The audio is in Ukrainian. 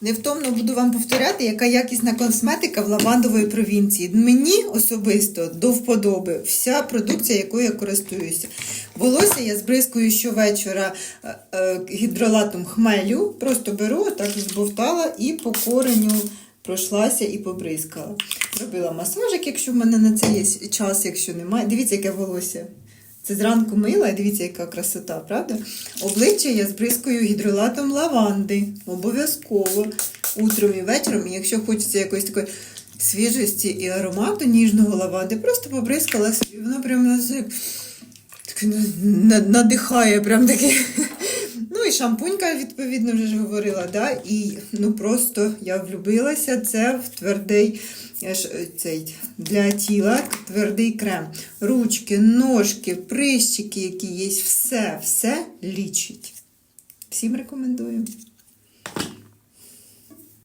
Невтомно буду вам повторяти, яка якісна косметика в лавандової провінції. Мені особисто до вподоби вся продукція, якою я користуюся. Волосся я збризкую щовечора е, е, гідролатом хмелю. Просто беру, так збовтала і по кореню пройшлася і побризкала. Робила масажик, якщо в мене на це є час, якщо немає. Дивіться, яке волосся. Це зранку мила, дивіться, яка красота, правда? Обличчя я збризкую гідролатом лаванди. Обов'язково. Утром і вечором. Якщо хочеться якоїсь такої свіжості і аромату ніжного лаванди, просто побризкала собі. Воно прям нас надихає, прям таке. Шампунька, відповідно, вже ж говорила, да? і ну просто я влюбилася це в твердий е, е, цей, для тіла твердий крем. Ручки, ножки, прищики, які є, все, все лічить. Всім рекомендую.